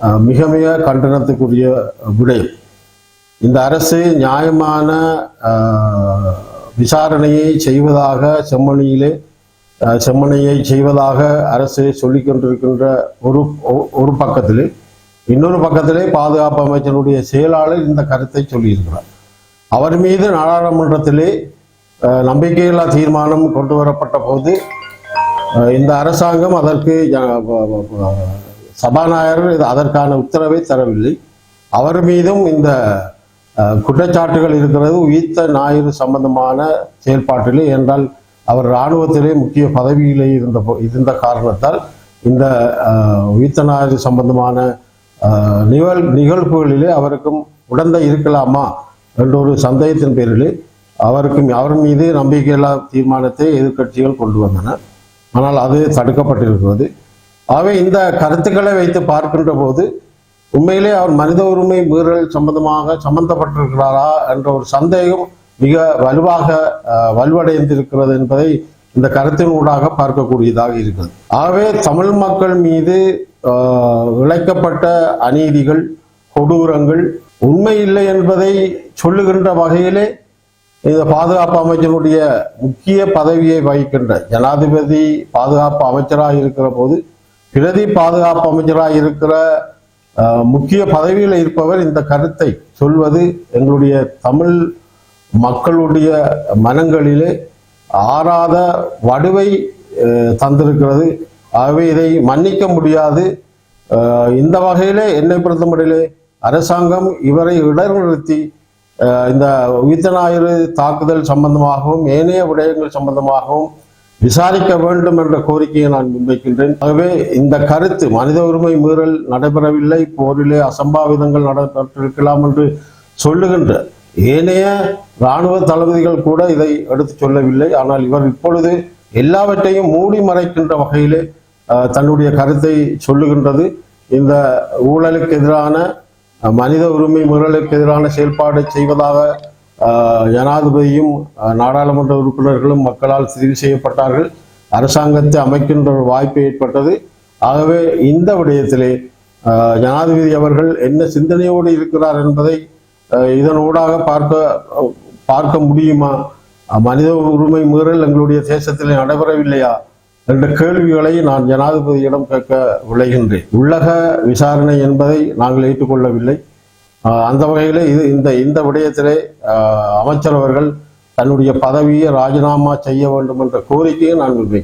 மிக மிக கண்டனத்துக்குரிய விடயம் இந்த அரசு நியாயமான விசாரணையை செய்வதாக செம்மணியிலே செம்மணியை செய்வதாக அரசு சொல்லிக் கொண்டிருக்கின்ற ஒரு ஒரு பக்கத்திலே இன்னொரு பக்கத்திலே பாதுகாப்பு அமைச்சருடைய செயலாளர் இந்த கருத்தை சொல்லியிருக்கிறார். அவர் மீது நாடாளுமன்றத்திலே நம்பிக்கையில்லா தீர்மானம் கொண்டு வரப்பட்ட போது இந்த அரசாங்கம் அதற்கு சபாநாயகர் இது அதற்கான உத்தரவை தரவில்லை. அவர் மீதும் இந்த குற்றச்சாட்டுகள் இருக்கிறது உயிர்த்த ஞாயிறு சம்பந்தமான செயல்பாட்டிலே என்றால் அவர் இராணுவத்திலே முக்கிய பதவியிலே இருந்த போ- இருந்த காரணத்தால் இந்த உயிர்த்த ஞாயிறு சம்பந்தமான நிகழ் நிகழ்வுகளிலே அவருக்கும் உடந்தை இருக்கலாமா என்ற ஒரு சந்தேகத்தின் பேரிலே அவருக்கும் அவர் மீது நம்பிக்கையில்லா தீர்மானத்தை எதிர்க்கட்சிகள் கொண்டு வந்தன. ஆனால் அது தடுக்கப்பட்டிருக்கிறது. ஆகவே இந்த கருத்துக்களை வைத்து பார்க்கின்ற போது உண்மையிலே அவர் மனித உரிமை மீறல் சம்பந்தமாக சம்பந்தப்பட்டிருக்கிறாரா என்ற ஒரு சந்தேகம் மிக வலுவாக வலுவடைந்திருக்கிறது என்பதை இந்த கருத்தின் ஊடாக பார்க்கக்கூடியதாக இருக்கிறது. ஆகவே தமிழ் மக்கள் மீது அஹ், இழைக்கப்பட்ட அநீதிகள் கொடூரங்கள் உண்மை இல்லை என்பதை சொல்லுகின்ற வகையிலே இந்த பாதுகாப்பு அமைச்சருடைய முக்கிய பதவியை வகிக்கின்ற ஜனாதிபதி பாதுகாப்பு அமைச்சராக இருக்கிற போது பிரதி பாதுகாப்பு அமைச்சராக இருக்கிற முக்கிய பதவியில் இருப்பவர் இந்த கருத்தை சொல்வது எங்களுடைய தமிழ் மக்களுடைய மனங்களிலே ஆறாத வடுவை தந்திருக்கிறது. ஆகவே இதை மன்னிக்க முடியாது. இந்த வகையிலே என்னை பொறுத்தமட்டிலே அரசாங்கம் இவரை இடர்நிறுத்தி இந்த உயிர்த்த ஞாயிறு தாக்குதல் சம்பந்தமாகவும் ஏனைய விடயங்கள் சம்பந்தமாகவும் விசாரிக்க வேண்டும் என்ற கோரிக்கையை நான் முன்வைக்கின்றேன். ஆகவே இந்த கருத்து மனித உரிமை மீறல் நடைபெறவில்லை. போரிலே அசம்பாவிதங்கள் நடைபெற்றிருக்கலாம் என்று சொல்லுகின்ற ஏனைய இராணுவ தளபதிகள் கூட இதை எடுத்துச் சொல்லவில்லை. ஆனால் இவர் இப்பொழுது எல்லாவற்றையும் மூடி மறைக்கின்ற வகையிலே தன்னுடைய கருத்தை சொல்லுகின்றது. இந்த ஊழலுக்கு எதிரான மனித உரிமை மீறலுக்கு எதிரான செயல்பாடு செய்வதாக ஜனாதிபதியும் நாடாளுமன்ற உறுப்பினர்களும் மக்களால் தெரிவு செய்யப்பட்டார்கள். அரசாங்கத்தை அமைக்கின்ற ஒரு வாய்ப்பு ஏற்பட்டது. ஆகவே இந்த விடயத்திலே ஜனாதிபதி அவர்கள் என்ன சிந்தனையோடு இருக்கிறார் என்பதை இதனூடாக பார்க்க பார்க்க முடியுமா? மனித உரிமை மீறல் எங்களுடைய தேசத்தில் நடைபெறவில்லையா? என்ற கேள்விகளை நான் ஜனாதிபதியிடம் கேட்க விளைகின்றேன் உள்ளக விசாரணை என்பதை நாங்கள் ஏற்றுக்கொள்ளவில்லை. அந்த வகையில் இது இந்த இந்த விடயத்திலே அமைச்சர் அவர்கள் தன்னுடைய பதவியை ராஜினாமா செய்ய வேண்டும் என்ற கோரிக்கையை நான் முன்வைக்கிறேன்